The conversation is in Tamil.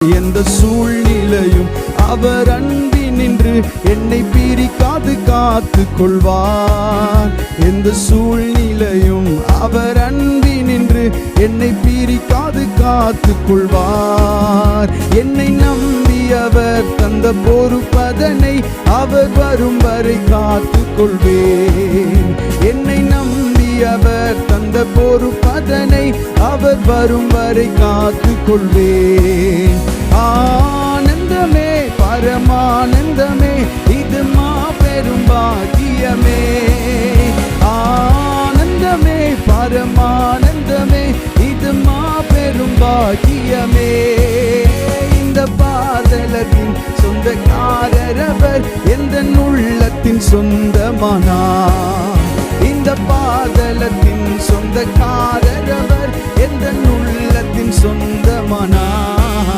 எந்த சூழ்நிலையும் அவர் அன்பி நின்று என்னை பிரிக்காது காத்து கொள்வார் எந்த சூழ்நிலையும் அவர் அன்பி நின்று என்னை பிரிக்காது காத்து கொள்வார் என்னை நம்பி அவர் தந்த பொறுப்பதனை அவர் வரும் வரை காத்து கொள்வேன் அவர் தந்த பொறுப்பதனை அவர் வரும் வரை காத்து கொள்வேன் ஆனந்தமே பரமானந்தமே இது மா பெரும் பாக்கியமே. ஆனந்தமே பரமானந்தமே இது மா பெரும் பாக்கியமே. இந்த பாதலத்தின் சொந்தக்காரரவர் எந்த உள்ளத்தின் சொந்தமானார்? சொந்தக்காரர் அவர் எந்த உள்ளத்தின் சொந்தமானார்?